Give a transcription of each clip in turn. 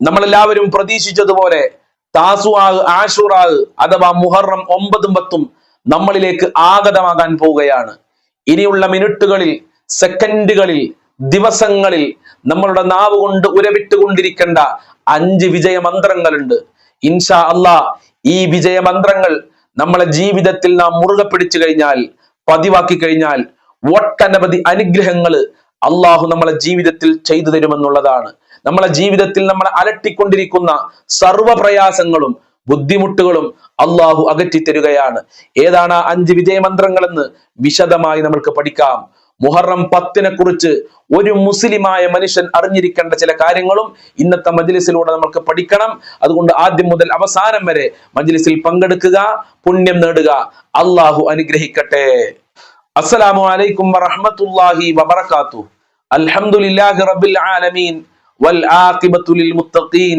നമ്മളെല്ലാവരും പ്രതീക്ഷിച്ചതുപോലെ താസുആ ആഷുറാഹ് അഥവാ മുഹറം ഒമ്പതും പത്തും നമ്മളിലേക്ക് ആഗതമാകാൻ പോവുകയാണ്. ഇനിയുള്ള മിനിറ്റുകളിൽ സെക്കൻഡുകളിൽ ദിവസങ്ങളിൽ നമ്മളുടെ നാവ് കൊണ്ട് ഉരവിട്ടുകൊണ്ടിരിക്കേണ്ട അഞ്ച് വിജയമന്ത്രങ്ങളുണ്ട്. ഇൻഷാ അള്ളാ ഈ വിജയമന്ത്രങ്ങൾ നമ്മളെ ജീവിതത്തിൽ നാം മുറുകെ പിടിച്ചു കഴിഞ്ഞാൽ പതിവാക്കി കഴിഞ്ഞാൽ ഒട്ടനവധി അനുഗ്രഹങ്ങൾ അള്ളാഹു നമ്മളെ ജീവിതത്തിൽ ചെയ്തു തരുമെന്നുള്ളതാണ്. നമ്മളെ ജീവിതത്തിൽ നമ്മളെ അലട്ടിക്കൊണ്ടിരിക്കുന്ന സർവ പ്രയാസങ്ങളും ബുദ്ധിമുട്ടുകളും അള്ളാഹു അകറ്റി തരുകയാണ്. ഏതാണ് ആ അഞ്ച് വിജയമന്ത്രങ്ങളെന്ന് വിശദമായി നമ്മൾക്ക് പഠിക്കാം. മുഹറം പത്തിനെ കുറിച്ച് ഒരു മുസ്ലിമായ മനുഷ്യൻ അറിഞ്ഞിരിക്കേണ്ട ചില കാര്യങ്ങളും ഇന്നത്തെ മജ്ലിസിലൂടെ നമുക്ക് പഠിക്കണം. അതുകൊണ്ട് ആദ്യം മുതൽ അവസാനം വരെ മജ്ലിസിൽ പങ്കെടുക്കുക പുണ്യം നേടുക. അള്ളാഹു അനുഗ്രഹിക്കട്ടെ. അസ്സലാമു അലൈക്കും വറഹ്മത്തുള്ളാഹി വബറകാത്തു അൽഹംദുലില്ലാഹി റബ്ബിൽ ആലമീൻ. വൽ ആഖിബത്തു ലിൽ മുത്തഖീൻ.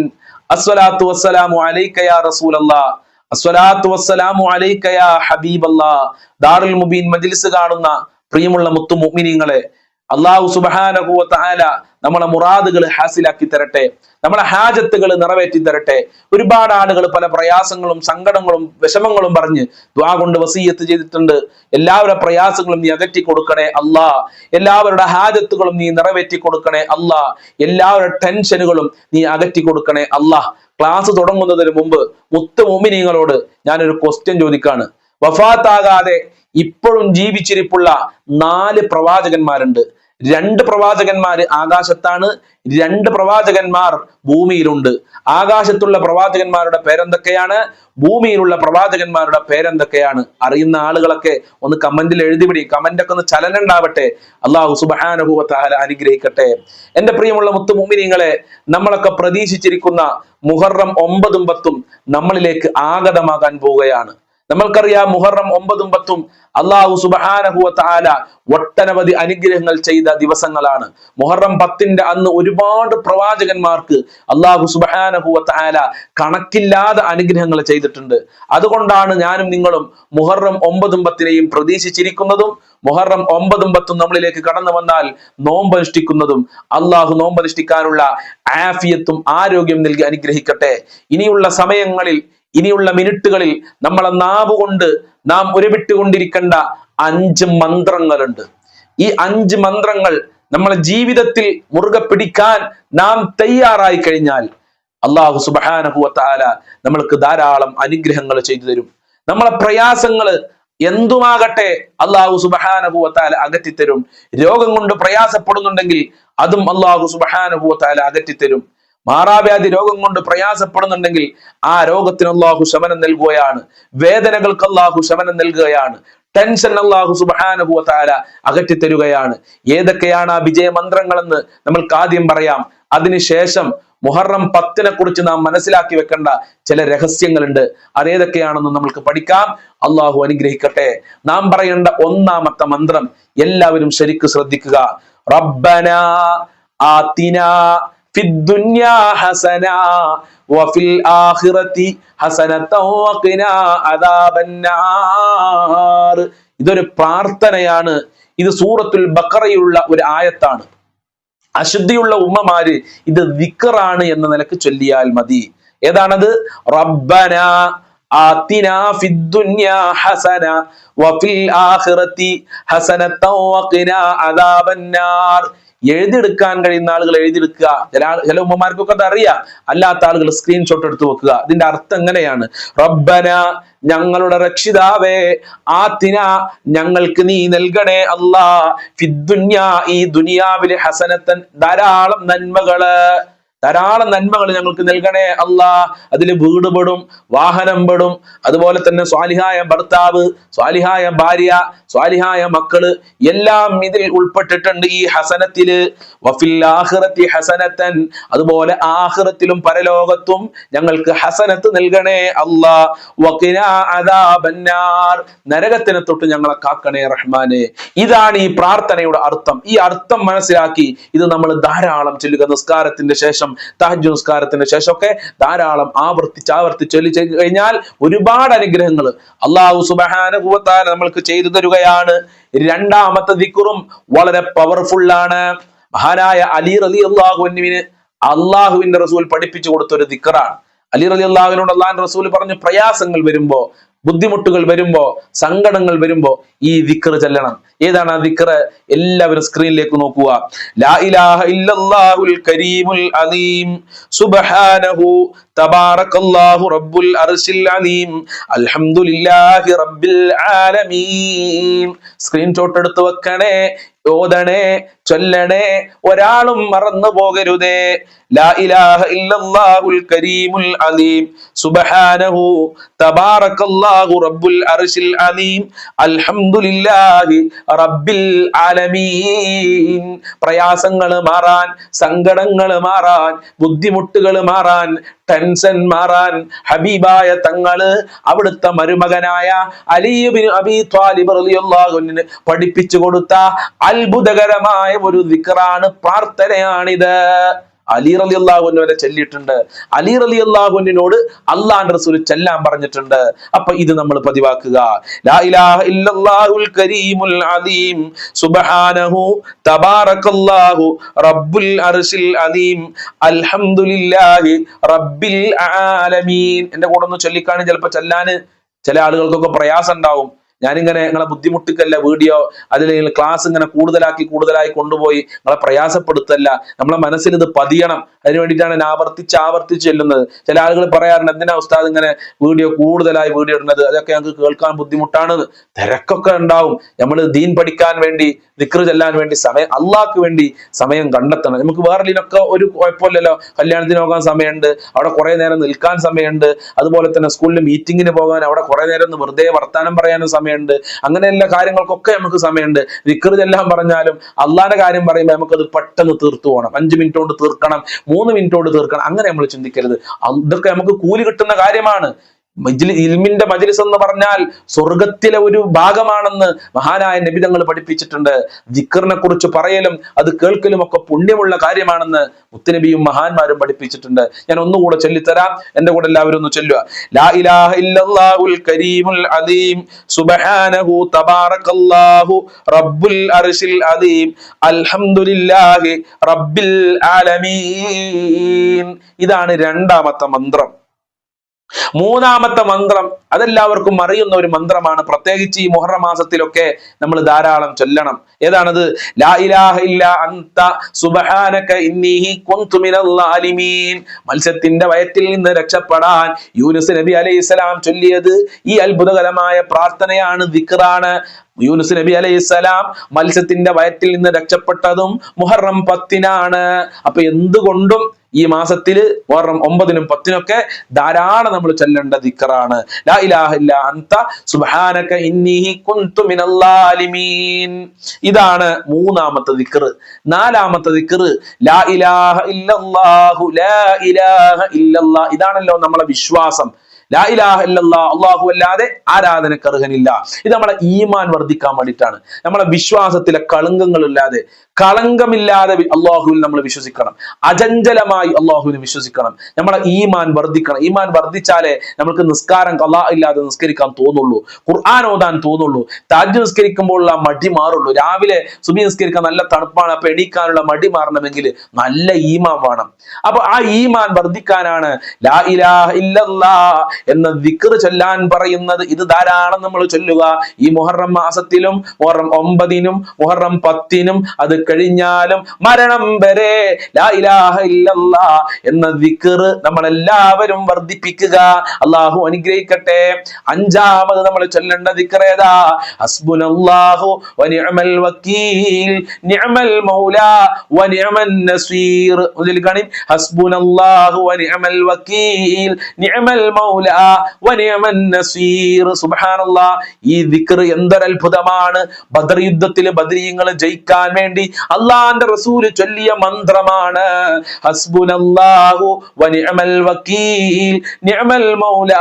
അസ്സലാത്തു വസ്സലാമു അലൈക യാ റസൂലല്ലാഹ് അസ്സലാത്തു വസ്സലാമു അലൈക യാ ഹബീബല്ലാഹ് ദാറുൽ മുബീൻ മജ്ലിസ് കാണുന്ന പ്രിയമുള്ള മുത്തു മുഅ്മിനീങ്ങളെ. അള്ളാഹു സുബ്ഹാനഹു വ തആല നമ്മളെ മുറാദുകൾ ഹാസിലാക്കി തരട്ടെ നമ്മളെ ഹാജത്തുകൾ നിറവേറ്റി തരട്ടെ. ഒരുപാട് ആളുകൾ പല പ്രയാസങ്ങളും സങ്കടങ്ങളും വിഷമങ്ങളും പറഞ്ഞ് ദ്വാ കൊണ്ട് വസീയത്ത് ചെയ്തിട്ടുണ്ട്. എല്ലാവരുടെ പ്രയാസങ്ങളും നീ അകറ്റി കൊടുക്കണേ അല്ലാ. എല്ലാവരുടെ ഹാജത്തുകളും നീ നിറവേറ്റി കൊടുക്കണേ അല്ലാ. എല്ലാവരുടെ ടെൻഷനുകളും നീ അകറ്റി കൊടുക്കണേ അല്ലാ. ക്ലാസ് തുടങ്ങുന്നതിന് മുമ്പ് മുത്ത് മോമിനിയങ്ങളോട് ഞാനൊരു ക്വസ്റ്റ്യൻ ചോദിക്കാണ്. വഫാത്താകാതെ ഇപ്പോഴും ജീവിച്ചിരിപ്പുള്ള നാല് പ്രവാചകന്മാരുണ്ട്. രണ്ട് പ്രവാചകന്മാര് ആകാശത്താണ് രണ്ട് പ്രവാചകന്മാർ ഭൂമിയിലുണ്ട്. ആകാശത്തുള്ള പ്രവാചകന്മാരുടെ പേരെന്തൊക്കെയാണ്? ഭൂമിയിലുള്ള പ്രവാചകന്മാരുടെ പേരെന്തൊക്കെയാണ്? അറിയുന്ന ആളുകളൊക്കെ ഒന്ന് കമന്റിൽ എഴുതിപിടി കമന്റൊക്കെ ഒന്ന് ചലനം ഉണ്ടാവട്ടെ അള്ളാഹു സുബാനുഭവത്താല അനുഗ്രഹിക്കട്ടെ. എന്റെ പ്രിയമുള്ള മുത്തു മുമിനിങ്ങളെ നമ്മളൊക്കെ പ്രതീക്ഷിച്ചിരിക്കുന്ന മുഹറം ഒമ്പതും പത്തും നമ്മളിലേക്ക് ആഗതമാകാൻ പോവുകയാണ്. നമ്മൾക്കറിയാം മുഹറം ഒമ്പതും പത്തും അള്ളാഹു സുബാനഹുവ താല ഒട്ടനവധി അനുഗ്രഹങ്ങൾ ചെയ്ത ദിവസങ്ങളാണ്. മുഹറം പത്തിന്റെ അന്ന് ഒരുപാട് പ്രവാചകന്മാർക്ക് അള്ളാഹു സുബാനഹുവ താല കണക്കില്ലാതെ അനുഗ്രഹങ്ങൾ ചെയ്തിട്ടുണ്ട്. അതുകൊണ്ടാണ് ഞാനും നിങ്ങളും മുഹറം ഒമ്പതും പത്തിനെയും പ്രതീക്ഷിച്ചിരിക്കുന്നതും മുഹറം ഒമ്പതും പത്തും നമ്മളിലേക്ക് കടന്നു വന്നാൽ നോമ്പനുഷ്ഠിക്കുന്നതും അള്ളാഹു നോമ്പനുഷ്ഠിക്കാനുള്ള ആഫിയത്തും ആരോഗ്യം നൽകി അനുഗ്രഹിക്കട്ടെ. ഇനിയുള്ള സമയങ്ങളിൽ ഇനിയുള്ള മിനിറ്റുകളിൽ നമ്മളെ നാവ് കൊണ്ട് നാം ഉരവിട്ടുകൊണ്ടിരിക്കേണ്ട അഞ്ച് മന്ത്രങ്ങളുണ്ട്. ഈ അഞ്ച് മന്ത്രങ്ങൾ നമ്മളെ ജീവിതത്തിൽ മുറുകെ പിടിക്കാൻ നാം തയ്യാറായി കഴിഞ്ഞാൽ അള്ളാഹു സുബാനഹുവത്താല നമ്മൾക്ക് ധാരാളം അനുഗ്രഹങ്ങൾ ചെയ്തു തരും. നമ്മളെ പ്രയാസങ്ങൾ എന്തുമാകട്ടെ അള്ളാഹു സുബഹാനഹുവത്താല അകറ്റിത്തരും. രോഗം കൊണ്ട് പ്രയാസപ്പെടുന്നുണ്ടെങ്കിൽ അതും അള്ളാഹു സുബഹാനഹുവത്താല അകറ്റിത്തരും. മാറാവ്യാധി രോഗം കൊണ്ട് പ്രയാസപ്പെടുന്നുണ്ടെങ്കിൽ ആ രോഗത്തിന് അള്ളാഹു ശമനം നൽകുകയാണ്. വേദനകൾക്ക് അള്ളാഹു ശമനം നൽകുകയാണ്. ടെൻഷൻ അള്ളാഹു സുബാനുഭവ താര അകറ്റിത്തരുകയാണ്. ഏതൊക്കെയാണ് ആ വിജയ മന്ത്രങ്ങളെന്ന് നമ്മൾക്ക് ആദ്യം പറയാം. അതിനുശേഷം മുഹറം പത്തിനെ കുറിച്ച് നാം മനസ്സിലാക്കി വെക്കേണ്ട ചില രഹസ്യങ്ങളുണ്ട്. അതേതൊക്കെയാണെന്ന് നമ്മൾക്ക് പഠിക്കാം. അള്ളാഹു അനുഗ്രഹിക്കട്ടെ. നാം പറയേണ്ട ഒന്നാമത്തെ മന്ത്രം എല്ലാവരും ശരിക്ക് ശ്രദ്ധിക്കുക. റബ്ബന ആത്തിന في الدنيا حسنة وفي الآخرة حسنة وقنا عذاب النار ഇതൊരു പ്രാർത്ഥനയാണ് ഇത് സൂറത്തുൽ ബക്കറയിലുള്ള ഒരു ആയത്താണ് അശുദ്ധിയുള്ള ഉമ്മമാര് ഇത് വിക്കറാണ് എന്ന നിലക്ക് ചൊല്ലിയാൽ മതി ഏതാണത് റബ്ബന ആത്തിന ഫിദ്ദുന്യ ഹസന വഫിൽ ആഖിറതി ഹസനത്തൻ വഖിന അദാബന്നാർ എഴുതിയെടുക്കാൻ കഴിയുന്ന ആളുകൾ എഴുതിയെടുക്കുക. ചില ചില ഉമ്മമാർക്കൊക്കെ അത് അറിയാം. അല്ലാത്ത ആളുകൾ സ്ക്രീൻഷോട്ട് എടുത്ത് വെക്കുക. ഇതിന്റെ അർത്ഥം എങ്ങനെയാണ്? റബ്ബന ഞങ്ങളുടെ രക്ഷിതാവേ ആത്തിന ഞങ്ങൾക്ക് നീ നൽകണേ അല്ലാ ഫിദ്ദുന്യ ഈ ദുനിയാവിലെ ഹസനത്തൻ ധാരാളം നന്മകൾ. ധാരാളം നന്മകൾ ഞങ്ങൾക്ക് നൽകണേ അല്ലാ അതിൽ വീട് പെടും വാഹനം പെടും. അതുപോലെ തന്നെ സ്വാലിഹായ ഭർത്താവ് സ്വാലിഹായ ഭാര്യ സ്വാലിഹായ മക്കൾ എല്ലാം ഇതിൽ ഉൾപ്പെട്ടിട്ടുണ്ട് ഈ ഹസനത്തിൽ. വഫിൽ ആഖിറത്തി ഹസനത്തൻ. അതുപോലെ ആഖിറത്തിലും പരലോകത്തും ഞങ്ങൾക്ക് ഹസനത്ത് നൽകണേ അല്ലാ നരകത്തിനെ തൊട്ട് ഞങ്ങളെ കാക്കണേ റഹ്മാനെ. ഇതാണ് ഈ പ്രാർത്ഥനയുടെ അർത്ഥം. ഈ അർത്ഥം മനസ്സിലാക്കി ഇത് നമ്മൾ ധാരാളം ചൊല്ലുക. നിസ്കാരത്തിന്റെ ശേഷം തഹജ് നിസ്കാരത്തിന്റെ ശേഷം ഒക്കെ ധാരാളം ആവർത്തിച്ച് ആവർത്തിച്ച് ചൊല്ലി കഴിഞ്ഞാൽ ഒരുപാട് അനുഗ്രഹങ്ങൾ അള്ളാഹു സുബഹാനുഭവത്താൽ നമ്മൾക്ക് ചെയ്തു തരുകയാണ്. രണ്ടാമത്തെ ദിക്കുറും വളരെ പവർഫുൾ ആണ്. മഹാനായ അലി റലി അള്ളാഹുവിന് അള്ളാഹുവിന്റെ റസൂൽ പഠിപ്പിച്ചു കൊടുത്ത ഒരു ദിക്കറാണ് അലി റലി അള്ളാഹുവിനോട് അള്ളാഹു റസൂൽ പറഞ്ഞു പ്രയാസങ്ങൾ വരുമ്പോ ബുദ്ധിമുട്ടുകൾ വരുമ്പോ സങ്കടങ്ങൾ വരുമ്പോ ഈ ദിക്കർ ചെല്ലണം. ഏതാണ് ആ ദിക്കർ എല്ലാവരും സ്ക്രീനിലേക്ക് നോക്കുക. ലാ ഇലാഹ ഇല്ലല്ലാഹുൽ കരീമുൽ അലീം. സുബ്ഹാനഹു റബ്ബുൽ അൽഹംദുലില്ലാഹി റബ്ബിൽ ആലമീൻ. സ്ക്രീൻഷോട്ട് എടുത്ത് വെക്കണേ ഓതണേ ചൊല്ലണേ ഒരാളും മറന്നു പോകരുതേ. ലാ ഇലാഹ ഇല്ലല്ലാഹുൽ കരീമുൽ അലീം. സുബ്ഹാനഹു തബാറകല്ലാഹു റബ്ബുൽ അർശിൽ അലീം. അൽഹംദുലില്ലാഹി റബ്ബിൽ ആലമീൻ പ്രയാസങ്ങൾ മാറാൻ സങ്കടങ്ങൾ മാറാൻ ബുദ്ധിമുട്ടുകൾ മാറാൻ ടെൻഷൻ മാറാൻ ഹബീബായ തങ്ങൾ അവിടുത്തെ മരുമകനായ അലിയുബിന് അബി ത്വാലിബ് റളിയല്ലാഹുവിന് പഠിപ്പിച്ചു കൊടുത്ത അത്ഭുതകരമായ ഒരു ദിക്കറാണ് പ്രാർത്ഥനയാണിത്. അലി റലി അള്ളാഹുവിന് വരെ ചെല്ലിയിട്ടുണ്ട്. അലി റലി അള്ളാഹുവിനോട് റസൂൽ ചെല്ലാൻ പറഞ്ഞിട്ടുണ്ട്. അപ്പൊ ഇത് നമ്മൾ പതിവാക്കുക. ലാ ഇലാഹ ഇല്ലല്ലാഹുൽ കരീമുൽ അലീം. സുബ്ഹാനഹു റബ്ബുൽ അർശിൽ അലീം. അൽഹംദുലില്ലാഹി റബ്ബിൽ ആലമീൻ എന്റെ കൂടെ ഒന്ന് ചൊല്ലിക്കാണ് ചിലപ്പോ ചെല്ലാന് ചില ആളുകൾക്കൊക്കെ പ്രയാസം ഉണ്ടാവും. ഞാനിങ്ങനെ നിങ്ങളെ ബുദ്ധിമുട്ടിക്കല്ല വീഡിയോ അതിൽ ക്ലാസ് ഇങ്ങനെ കൂടുതലാക്കി കൂടുതലായി കൊണ്ടുപോയി നിങ്ങളെ പ്രയാസപ്പെടുത്തല്ല. നമ്മളെ മനസ്സിൽ ഇത് പതിയണം. അതിന് വേണ്ടിയിട്ടാണ് ഞാൻ ആവർത്തിച്ച് ആവർത്തിച്ച് ചെല്ലുന്നത്. ചില ആളുകൾ പറയാറുണ്ട് എന്തിനാ ഉസ്താദ് ഇങ്ങനെ വീഡിയോ കൂടുതലായി വീഡിയോ ഇടുന്നത്? അതൊക്കെ ഞങ്ങൾക്ക് കേൾക്കാൻ ബുദ്ധിമുട്ടാണ്. തിരക്കൊക്കെ ഉണ്ടാവും. നമ്മൾ ദീൻ പഠിക്കാൻ വേണ്ടി ദിക്റ് ചെല്ലാൻ വേണ്ടി സമയം അള്ളാഹ്ക്ക് വേണ്ടി സമയം കണ്ടെത്തണം. നമുക്ക് വേറെല്ലിനൊക്കെ ഒരു കുഴപ്പമില്ലല്ലോ. കല്യാണത്തിന് പോകാൻ സമയമുണ്ട് അവിടെ കുറെ നേരം നിൽക്കാൻ സമയമുണ്ട്. അതുപോലെ തന്നെ സ്കൂളിൽ മീറ്റിങ്ങിന് പോകാൻ അവിടെ കുറെ നേരം വെറുതെ വർത്താനം പറയാനും സമയമുണ്ട്. അങ്ങനെ എല്ലാ കാര്യങ്ങൾക്കൊക്കെ നമുക്ക് സമയമുണ്ട്. വിക്രതെല്ലാം പറഞ്ഞാലും അള്ളാന്റെ കാര്യം പറയുമ്പോൾ നമുക്കത് പെട്ടെന്ന് തീർത്തു പോകണം. അഞ്ച് മിനിറ്റ് കൊണ്ട് തീർക്കണം. മൂന്ന് മിനിറ്റ് കൊണ്ട് തീർക്കണം. അങ്ങനെ നമ്മൾ ചിന്തിക്കരുത്. ഇതൊക്കെ നമുക്ക് കൂലി കിട്ടുന്ന കാര്യമാണ്. ഇൽമിന്റെ മജ്ലിസ് എന്ന് പറഞ്ഞാൽ സ്വർഗത്തിലെ ഒരു ഭാഗമാണെന്ന് മഹാനായ നബി തങ്ങൾ പഠിപ്പിച്ചിട്ടുണ്ട്. ദിക്കറിനെ കുറിച്ച് പറയലും അത് കേൾക്കലും ഒക്കെ പുണ്യമുള്ള കാര്യമാണെന്ന് മുത്തനബിയും മഹാന്മാരും പഠിപ്പിച്ചിട്ടുണ്ട്. ഞാൻ ഒന്നുകൂടെ ചൊല്ലിത്തരാം. എന്റെ കൂടെ എല്ലാവരും ഒന്ന് ചൊല്ലുക. ലാ ഇലാഹ ഇല്ലല്ലാഹുൽ കരീമുൽ സുബ്ഹാനഹു റബ്ബുൽ അർശിൽ അദീം. അൽഹംദുലില്ലാഹി റബ്ബിൽ ആലമീൻ. ഇതാണ് രണ്ടാമത്തെ മന്ത്രം. മൂന്നാമത്തെ മന്ത്രം അതെല്ലാവർക്കും അറിയുന്ന ഒരു മന്ത്രമാണ്. പ്രത്യേകിച്ച് ഈ മുഹറ മാസത്തിലൊക്കെ നമ്മൾ ധാരാളം ചൊല്ലണം. ഏതാണത്? മത്സ്യത്തിന്റെ വയറ്റിൽ നിന്ന് രക്ഷപ്പെടാൻ യൂനുസ് നബി അലൈഹി സ്വലാം ചൊല്ലിയത് ഈ അത്ഭുതകരമായ പ്രാർത്ഥനയാണ് ദിക്റാണ്. യൂനുസ് നബി അലൈഹി സ്വലാം മത്സ്യത്തിന്റെ വയറ്റിൽ നിന്ന് രക്ഷപ്പെട്ടതും മുഹറം പത്തിനാണ്. അപ്പൊ എന്തുകൊണ്ടും ഈ മാസത്തിൽ മുഹറം ഒമ്പതിനും പത്തിനൊക്കെ ധാരാളം നമ്മൾ ചെല്ലേണ്ട ദിക്കറാണ്. ലാ ഇലാഹ ഇല്ല സുബ്ഹാനക കുന്തു ഇതാണ് മൂന്നാമത്തെ ദിക്കർ. നാലാമത്തെ ദിക്കർ ലാ ഇലാഹ ഇല്ലല്ലാഹു ലാ ഇലാഹ ഇതാണല്ലോ നമ്മളെ വിശ്വാസം. ലാ ഇലാഹ അള്ളാഹു അല്ലാതെ ആരാധനക്ക് അർഹനില്ല. ഇത് നമ്മളെ ഈമാൻ വർദ്ധിക്കാൻ വേണ്ടിയിട്ടാണ്. നമ്മളെ വിശ്വാസത്തിലെ കളങ്കങ്ങളില്ലാതെ കളങ്കമില്ലാതെ അള്ളാഹുവിൽ നമ്മൾ വിശ്വസിക്കണം. അചഞ്ചലമായി അള്ളാഹുവിനെ വിശ്വസിക്കണം. നമ്മളെ ഈമാൻ വർദ്ധിക്കണം. ഈമാൻ വർദ്ധിച്ചാലേ നമുക്ക് നിസ്കാരം കലാ ഇല്ലാതെ നിസ്കരിക്കാൻ തോന്നുള്ളൂ. ഖുർആൻ ഓതാൻ തോന്നുള്ളൂ. താജ് നിസ്കരിക്കുമ്പോഴുള്ള മടി മാറുള്ളൂ. രാവിലെ സുബി നിസ്കരിക്കാൻ നല്ല തണുപ്പാണ്. അപ്പൊ എണീക്കാനുള്ള മടി മാറണമെങ്കിൽ നല്ല ഈമാൻ വേണം. അപ്പൊ ആ ഈമാൻ വർദ്ധിക്കാനാണ് ലാ ഇലാഹ എന്ന ദിക്ർ ചൊല്ലാൻ പറയുന്നത് ഇത് ധാരാളം നമ്മൾ ചൊല്ലുക. ഈ മുഹറം മാസത്തിലും മുഹറം ഒമ്പതിനും മുഹറം പത്തിനും അത് കഴിഞ്ഞാലും മരണം വരെ എന്ന ദിക്ർ നമ്മളെല്ലാവരും വർദ്ധിപ്പിക്കുക. അള്ളാഹു അനുഗ്രഹിക്കട്ടെ. അഞ്ചാമത് നമ്മൾ ചൊല്ലേണ്ട ദിക്ർ ഏതാ? ഹസ്ബുനല്ലാഹു വനിഅമൽ വക്കീൽ നിഅമൽ മൗല വനിഅമൻ നസീർ. ഹസ്ബുനല്ലാഹു വനിഅമൽ വക്കീൽ നിഅമൽ മൗല ഈ ദിക്ർ എന്തൊരു അത്ഭുതമാണ്. ബദർ യുദ്ധത്തിൽ ബദരീങ്ങൾ ജയിക്കാൻ വേണ്ടി അള്ളാന്റെ റസൂൽ ചൊല്ലിയ മന്ത്രമാണ് ഹസ്ബുനല്ലാഹു വനിഅമൽ വക്കീൽ നിഅമൽ മൗല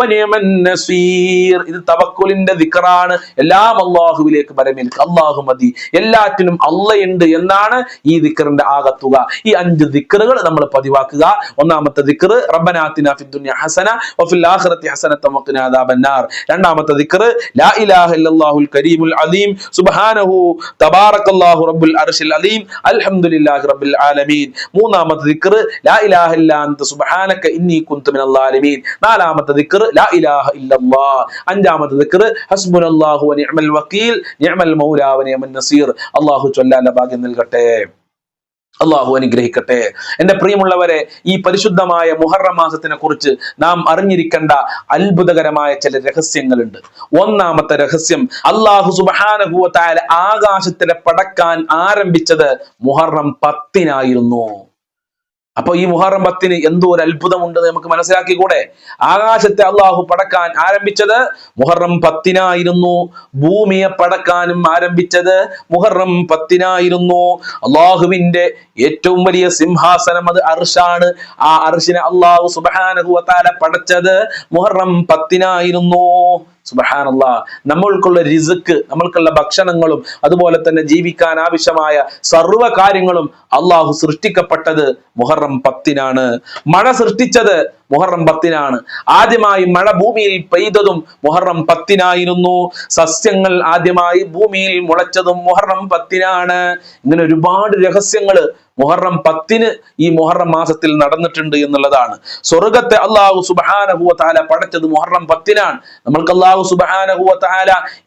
വനിഅമൻ നസീർ. ഇത് തവക്കുലിന്റെ ദിക്കറാണ്. എല്ലാം അള്ളാഹുവിലേക്ക് പരമേൽക്ക് അള്ളാഹു മതി. എല്ലാറ്റിനും അള്ളയുണ്ട് എന്നാണ് ഈ ദിക്കറിന്റെ ആകത്തുക. ഈ അഞ്ച് ദിക്കറുകൾ നമ്മൾ പതിവാക്കുക. ഒന്നാമത്തെ ദിക്കർ രണ്ടാമത്തെ ദിക്കർ കരീമുൽ അലീം സുബ്ഹാനഹു തബാറകല്ലാഹു റബ്ബുൽ അർശിൽ അലീം അൽഹംദുലില്ലാഹി റബ്ബിൽ ആലമീൻ. മൂന്നാമത്തെ ദിക്കർ ലാ ഇലാഹ ഇല്ലാ അൻത സുബ്ഹാനക ഇന്നി കുന്തു മിനൽ ആലമീൻ നാലാമത്തെ ദിക്കർ ലാ ഇലാഹ ഇല്ലല്ലാഹ് അഞ്ചാമത്തെ മൗലാ നസീർ. അല്ലാഹു ചൊല്ലാൻ ഭാഗ്യം നൽകട്ടെ. അള്ളാഹു അനുഗ്രഹിക്കട്ടെ. എന്റെ പ്രിയമുള്ളവരെ ഈ പരിശുദ്ധമായ മുഹറ മാസത്തിനെ കുറിച്ച് നാം അറിഞ്ഞിരിക്കേണ്ട അത്ഭുതകരമായ ചില രഹസ്യങ്ങളുണ്ട്. ഒന്നാമത്തെ രഹസ്യം അള്ളാഹു സുബാനഹുവത്തായ ആകാശത്തിലെ പടക്കാൻ ആരംഭിച്ചത് മുഹറം പത്തിനായിരുന്നു. അപ്പൊ ഈ മുഹറം പത്തിന് എന്തോ ഒരു അത്ഭുതമുണ്ട് നമുക്ക് മനസ്സിലാക്കിക്കൂടെ? ആകാശത്തെ അള്ളാഹു പടക്കാൻ ആരംഭിച്ചത് മുഹറം പത്തിനായിരുന്നു. ഭൂമിയെ പടക്കാനും ആരംഭിച്ചത് മുഹറം പത്തിനായിരുന്നു. അള്ളാഹുവിന്റെ ഏറ്റവും വലിയ സിംഹാസനം അത് അർഷാണ് ആ അർഷിനെ അള്ളാഹു സുബാനഹുവത്താല പടച്ചത് മുഹറം പത്തിനായിരുന്നു. സുബഹാനല്ല. നമ്മൾക്കുള്ള റിസുക്ക് നമ്മൾക്കുള്ള ഭക്ഷണങ്ങളും അതുപോലെ തന്നെ ജീവിക്കാൻ ആവശ്യമായ സർവ കാര്യങ്ങളും അള്ളാഹു സൃഷ്ടിക്കപ്പെട്ടത് മുഹറം പത്തിനാണ്. മഴ സൃഷ്ടിച്ചത് മുഹറം പത്തിനാണ്. ആദ്യമായി മഴ ഭൂമിയിൽ പെയ്തതും മുഹറം പത്തിനായിരുന്നു. സസ്യങ്ങൾ ആദ്യമായി ഭൂമിയിൽ മുളച്ചതും മുഹറം പത്തിനാണ്. ഇങ്ങനെ ഒരുപാട് രഹസ്യങ്ങൾ മുഹറം പത്തിന് ഈ മുഹറം മാസത്തിൽ നടന്നിട്ടുണ്ട് എന്നുള്ളതാണ്. സ്വർഗത്തെ അള്ളാഹു സുബാനഹുവ താല പടച്ചത് മുഹറം പത്തിനാണ്. നമ്മൾക്ക് അള്ളാഹു സുബാനഹുവ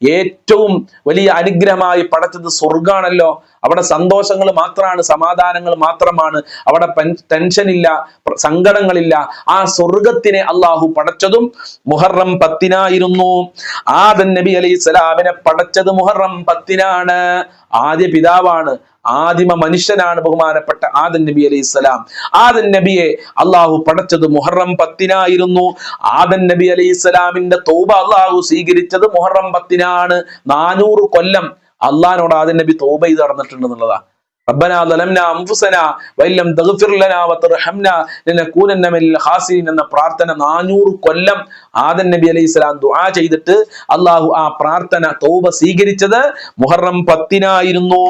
ഏറ്റവും വലിയ അനുഗ്രഹമായി പടച്ചത് സ്വർഗാണല്ലോ അവിടെ സന്തോഷങ്ങൾ മാത്രമാണ് സമാധാനങ്ങൾ മാത്രമാണ്. അവിടെ ടെൻഷൻ ഇല്ല പ്ര- സങ്കടങ്ങളില്ല. ആ സ്വർഗത്തിനെ അള്ളാഹു പടച്ചതും മുഹറം പത്തിനായിരുന്നു. ആദൻ നബി അലൈഹി സ്വലാമിനെ പടച്ചത് മുഹറം പത്തിനാണ്. ആദ്യ പിതാവാണ്. ആദിമ മനുഷ്യനാണ് ബഹുമാനപ്പെട്ട ആദൻ നബി അലൈഹി സ്വലാം ആദൻ നബിയെ അള്ളാഹു പടച്ചത് മുഹറം പത്തിനായിരുന്നു ആദൻ നബി അലൈഹി സ്വലാമിന്റെ തോബ അള്ളാഹു സ്വീകരിച്ചത് മുഹറം പത്തിനാണ് നാനൂറ് കൊല്ലം അള്ളഹാനോട് ആദൻ നബി തോബ ചെയ്ത് നടന്നിട്ടുണ്ട് എന്നുള്ളതാ ربنا ظلمنا انفسنا وان لم تغفر لنا وترحمنا لنكونن من الخاسرين എന്ന പ്രാർത്ഥന നാനൂറ് കൊല്ലം ആദൻ നബി അലൈഹി സ്വലാം ദുആ ചെയ്തിട്ട് അള്ളാഹു ആ പ്രാർത്ഥന തൗബ സ്വീകരിച്ചത് മുഹറം പത്തിനായിരുന്നു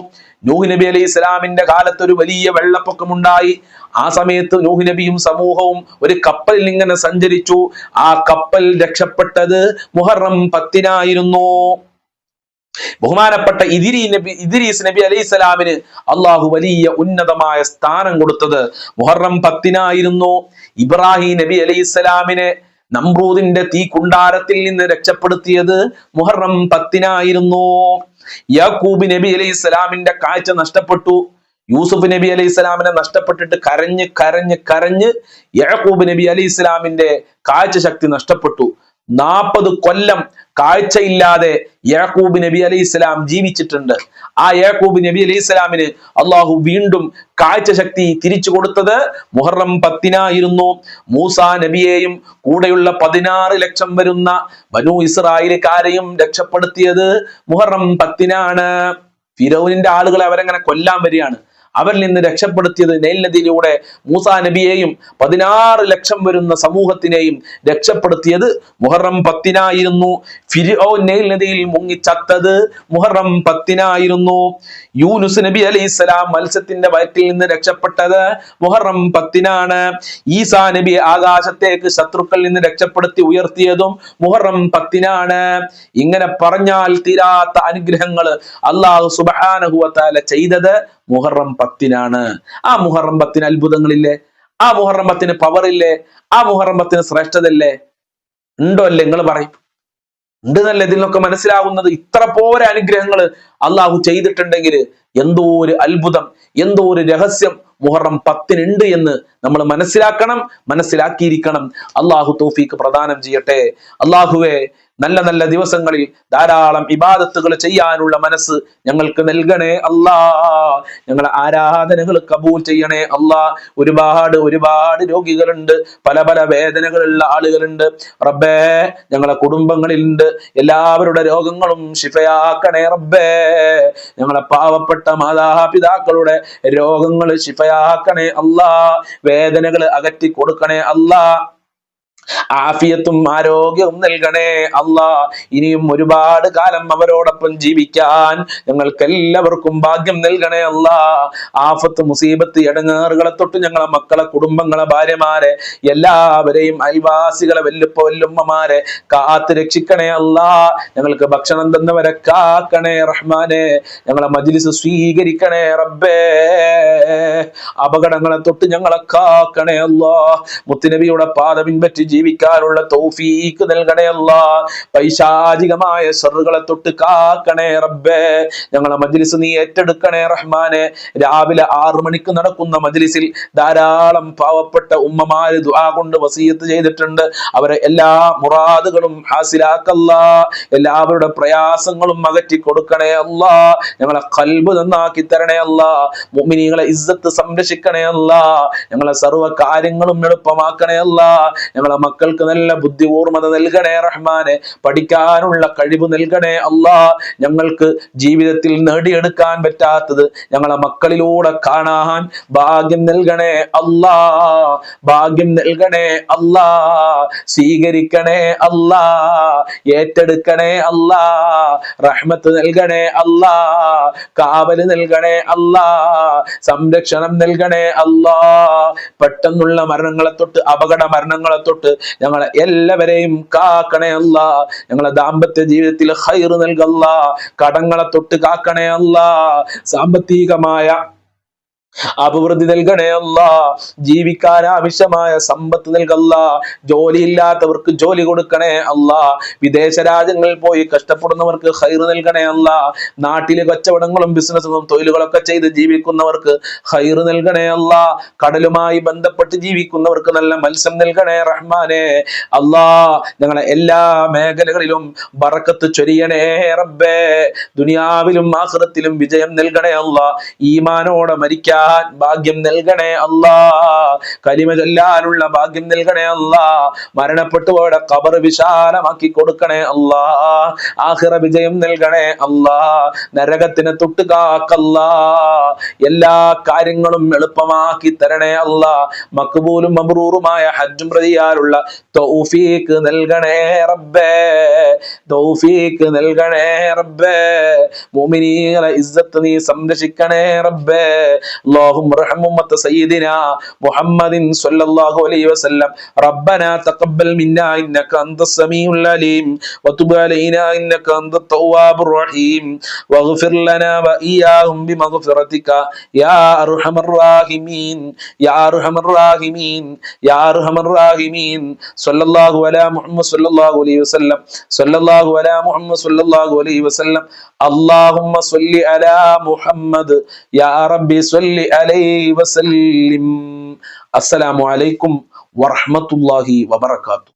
നൂഹ് നബി അലൈഹി ഇസ്ലാമിന്റെ കാലത്ത് ഒരു വലിയ വെള്ളപ്പൊക്കമുണ്ടായി. ആ സമയത്ത് നൂഹ് നബിയും സമൂഹവും ഒരു കപ്പലിൽ ഇങ്ങനെ സഞ്ചരിച്ചു. ആ കപ്പൽ രക്ഷപ്പെട്ടത് മുഹറം പത്തിനായിരുന്നു. ബഹുമാനപ്പെട്ട ഇതിരി നബി ഇതിരീസ് നബി അലൈഹി സ്വലാമിന് അള്ളാഹു വലിയ ഉന്നതമായ സ്ഥാനം കൊടുത്തത് മുഹറം പത്തിനായിരുന്നു. ഇബ്രാഹിം നബി അലൈഹി സ്വലാമിനെ നമ്രൂദിന്റെ തീ കുണ്ടാരത്തിൽ നിന്ന് രക്ഷപ്പെടുത്തിയത് മുഹറം പത്തിനായിരുന്നു. യാക്കൂബ് നബി അലൈഹി സ്വലാമിന്റെ കാഴ്ച നഷ്ടപ്പെട്ടു. യൂസുഫ് നബി അലൈഹി സ്വലാമിനെ നഷ്ടപ്പെട്ടിട്ട് കരഞ്ഞ് കരഞ്ഞ് കരഞ്ഞ് യാക്കൂബ് നബി അലൈഹി സ്വലാമിന്റെ കാഴ്ച ശക്തി നഷ്ടപ്പെട്ടു. നാൽപ്പത് കൊല്ലം കാഴ്ചയില്ലാതെ യാക്കൂബ് നബി അലൈഹി സ്വലാം ജീവിച്ചിട്ടുണ്ട്. ആ യാക്കൂബ് നബി അലൈഹി സ്വലാമിന് അള്ളാഹു വീണ്ടും കാഴ്ച ശക്തി തിരിച്ചു കൊടുത്തത് മുഹറം പത്തിനായിരുന്നു. മൂസ നബിയെയും കൂടെയുള്ള പതിനാറ് ലക്ഷം വരുന്ന ബനു ഇസ്രായേലിക്കാരെയും രക്ഷപ്പെടുത്തിയത് മുഹറം പത്തിനാണ്. ഫിറൌനിന്റെ ആളുകളെ അവരങ്ങനെ കൊല്ലാൻ വരികയാണ്. അവരിൽ നിന്ന് രക്ഷപ്പെടുത്തിയത് നൈൽ നദിയിലൂടെ മൂസാ നബിയെയും പതിനാറ് ലക്ഷം വരുന്ന സമൂഹത്തിനെയും രക്ഷപ്പെടുത്തിയത് മുഹറം പത്തിനായിരുന്നു. ഫിരിഓ നൈൽ നദിയിൽ മുങ്ങി ചത്തത് മുഹറം പത്തിനായിരുന്നു. യൂനുസ് നബി അലൈഹി സ്വലാം മത്സ്യത്തിന്റെ വയറ്റിൽ നിന്ന് രക്ഷപ്പെട്ടത് മുഹറം പത്തിനാണ്. ഈസാ നബി ആകാശത്തേക്ക് ശത്രുക്കളിൽ നിന്ന് രക്ഷപ്പെടുത്തി ഉയർത്തിയതും മുഹറം പത്തിനാണ്. ഇങ്ങനെ പറഞ്ഞാൽ തീരാത്ത അനുഗ്രഹങ്ങൾ അള്ളാഹു സുബാനഹുവത്താല ചെയ്തത്. മുഹറം പത്തിനാണ്. ആ മുഹറം പത്തിന് അത്ഭുതങ്ങളില്ലേ? ആ മുഹറം പത്തിന് പവർ ഇല്ലേ ആ മുഹറം പത്തിന് ശ്രേഷ്ഠതല്ലേ ഉണ്ടോ അല്ലേ നിങ്ങൾ പറയും? ഉണ്ട് എന്നല്ലേ ഇതിൽ നിന്നൊക്കെ മനസ്സിലാവുന്നത്? ഇത്ര പോരെ അനുഗ്രഹങ്ങൾ അള്ളാഹു ചെയ്തിട്ടുണ്ടെങ്കിൽ എന്തോ ഒരു അത്ഭുതം എന്തോ ഒരു രഹസ്യം മുഹറം പത്തിനുണ്ട് എന്ന് നമ്മൾ മനസ്സിലാക്കണം മനസ്സിലാക്കിയിരിക്കണം. അള്ളാഹു തോഫീക്ക് പ്രദാനം ചെയ്യട്ടെ. അള്ളാഹുവെ നല്ല നല്ല ദിവസങ്ങളിൽ ധാരാളം ഇബാദത്തുകൾ ചെയ്യാനുള്ള മനസ്സ് ഞങ്ങൾക്ക് നൽകണേ അല്ലാ. ഞങ്ങളെ ആരാധനകൾ കബൂൽ ചെയ്യണേ അല്ലാ. ഒരുപാട് ഒരുപാട് രോഗികളുണ്ട്. പല പല വേദനകളുള്ള ആളുകളുണ്ട്. റബ്ബേ ഞങ്ങളെ കുടുംബങ്ങളിലുണ്ട്. എല്ലാവരുടെ രോഗങ്ങളും ശിഫയാക്കണേ റബ്ബേ. ഞങ്ങളെ പാവപ്പെട്ട മാതാപിതാക്കളുടെ രോഗങ്ങൾ ശിഫയാക്കണേ അല്ലാ. വേദനകൾ അകറ്റി കൊടുക്കണേ അല്ലാ. ആഫിയത്തും ആരോഗ്യവും നൽകണേ അല്ല. ഇനിയും ഒരുപാട് കാലം അവരോടൊപ്പം ജീവിക്കാൻ ഞങ്ങൾക്ക് എല്ലാവർക്കും ഭാഗ്യം നൽകണേ അല്ല. ആഫത്ത് മുസീബത്ത് ഇടങ്ങേറുകളെ തൊട്ട് ഞങ്ങളെ മക്കളെ കുടുംബങ്ങളെ ഭാര്യമാരെ എല്ലാവരെയും അയൽവാസികളെ വല്ലുപ്പ വല്ലുമ്മമാരെ കാത്തു രക്ഷിക്കണേ അല്ല. ഞങ്ങൾക്ക് ഭക്ഷണം തന്നവരെ കാക്കണേ റഹ്മാനെ. ഞങ്ങളെ മജിലിസ് സ്വീകരിക്കണേ റബ്ബേ. അപകടങ്ങളെ തൊട്ട് ഞങ്ങളെ കാക്കണേ അല്ല. മുത്തുനബിയുടെ പാത പിൻപറ്റി ജീവിക്കാനുള്ള തൗഫീക്ക് നൽകണേ പൈശാചികമായ സെറുകളെ തൊട്ട് കാക്കണേ റബ്ബേ. ഞങ്ങളെ മജ്ലിസ് നീ ഏറ്റെടുക്കണേ റഹ്മാനെ. രാവിലെ ആറു മണിക്ക് നടക്കുന്ന മജ്ലിസിൽ ധാരാളം പാവപ്പെട്ട ഉമ്മമാര് ദുആ കൊണ്ട് വസീയത്ത് ചെയ്തിട്ടുണ്ട്. അവരെ എല്ലാ മുറാദുകളും ഹാസിലാക്കല്ല. എല്ലാവരുടെ പ്രയാസങ്ങളും അകറ്റി കൊടുക്കണേ അല്ല. ഞങ്ങളെ കൽബ് നന്നാക്കി തരണേ അല്ല. മുഅ്മിനീങ്ങളെ ഇസ്സത്ത് സംരക്ഷിക്കണേ അല്ല. ഞങ്ങളെ സർവ കാര്യങ്ങളും എളുപ്പമാക്കണേ അല്ല. ഞങ്ങളെ മക്കൾക്ക് നല്ല ബുദ്ധിപൂർമ്മത നൽകണേ റഹ്മാനെ. പഠിക്കാനുള്ള കഴിവ് നൽകണേ അള്ളാ. ഞങ്ങൾക്ക് ജീവിതത്തിൽ നേടിയെടുക്കാൻ പറ്റാത്തത് ഞങ്ങളെ മക്കളിലൂടെ കാണാൻ ഭാഗ്യം നൽകണേ അല്ലാ ഭാഗ്യം നൽകണേ അല്ലാ സ്വീകരിക്കണേ അല്ലാ ഏറ്റെടുക്കണേ അല്ലാ റഹ്മത്ത് നൽകണേ അല്ലാ കാവൽ നൽകണേ അല്ലാ സംരക്ഷണം നൽകണേ അല്ലാ പെട്ടെന്നുള്ള മരണങ്ങളെ തൊട്ട് അപകട മരണങ്ങളെ തൊട്ട് ഞങ്ങളെ എല്ലാവരെയും കാക്കണേ അല്ല ഞങ്ങളെ ദാമ്പത്യ ജീവിതത്തിൽ ഹൈറ് നൽകല്ല. കടങ്ങളെ തൊട്ട് കാക്കണേ അല്ല സാമ്പത്തികമായ അഭിവൃദ്ധി നൽകണേ അല്ല. ജീവിക്കാൻ ആവശ്യമായ സമ്പത്ത് നൽകല്ല. ജോലിയില്ലാത്തവർക്ക് ജോലി കൊടുക്കണേ അല്ല. വിദേശ രാജ്യങ്ങളിൽ പോയി കഷ്ടപ്പെടുന്നവർക്ക് ഹൈർ നൽകണേ അല്ല. നാട്ടിലെ കച്ചവടങ്ങളും ബിസിനസ്സും തൊഴിലുകളൊക്കെ ചെയ്ത് ജീവിക്കുന്നവർക്ക് ഹൈർ നൽകണേ അല്ല. കടലുമായി ബന്ധപ്പെട്ട് ജീവിക്കുന്നവർക്ക് നല്ല മത്സ്യം നൽകണേ റഹ്മാനെ. അല്ലാ ഞങ്ങളെ എല്ലാ മേഖലകളിലും ബറക്കത്ത് ചൊരിയണേ റബ്ബേ. ദുനിയാവിലും ആഹ്റത്തിലും വിജയം നൽകണേ അല്ല. ഈമാനോടെ മരിക്കാൻ ഭാഗ്യം നൽകണേ അല്ലാ. കലിമ ചൊല്ലാനുള്ള ഭാഗ്യം നൽകണേ അല്ലാ. മരണപ്പെട്ടു പോയ കബർ വിശാലമാക്കി കൊടുക്കണേ അല്ലാ. ആഹിറ വിജയം നൽകണേ അല്ലാ. നരകത്തിനെ തൊട്ട് കാക്കല്ലാ എല്ലാ കാര്യങ്ങളും എളുപ്പമാക്കി തരണേ അല്ലാ. മക്ബൂലും മബ്രൂറുമായ ഹജ്ജും പ്രതിയാലുള്ള തൗഫീക്ക് നൽകണേ റബ്ബേ. തൗഫീക്ക് നൽകണേ റബ്ബേ. മുഅ്മിനീങ്ങളെ ഇസ്സത്ത് നീ സംരക്ഷിക്കണേ റബ്ബേ. اللهم ارحم أمة سيدنا محمد صلى الله عليه وسلم ربنا تقبل منا إنك أنت السميع العليم وتب علينا إنك أنت التواب الرحيم واغفر لنا وإياهم بمغفرتك يا أرحم الراحمين يا أرحم الراحمين يا أرحم الراحمين صلى الله على محمد صلى الله عليه وسلم صلى الله على محمد صلى الله عليه وسلم اللهم صل على محمد يا ربي صل عليه وسلم. السلام عليكم ورحمة الله وبركاته.